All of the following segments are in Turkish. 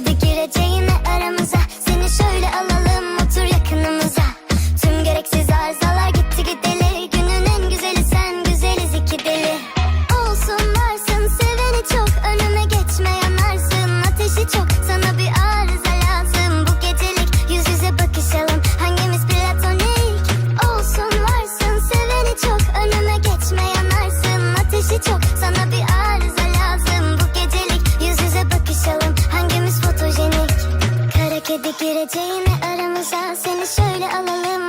Dedi gireceğine aramıza Gireceğimi aramıza seni şöyle alalım.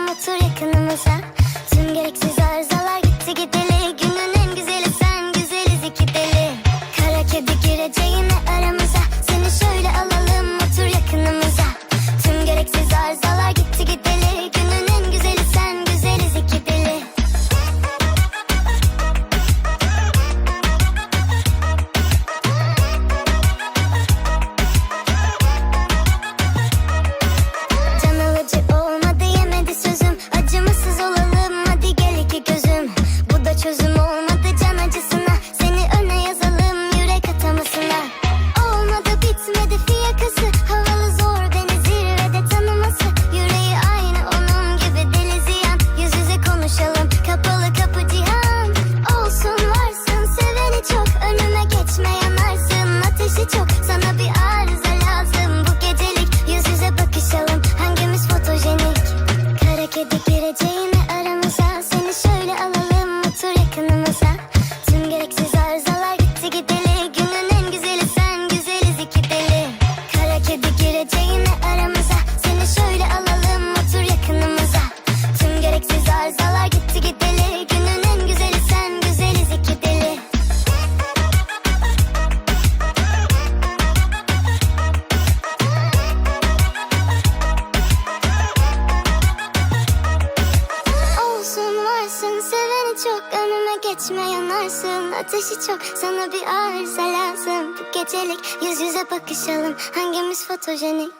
Yanarsın seveni çok önüme geçme yanarsın. Ateşi çok sana bir arıza lazım Bu gecelik yüz yüze bakışalım. Hangimiz fotojenik?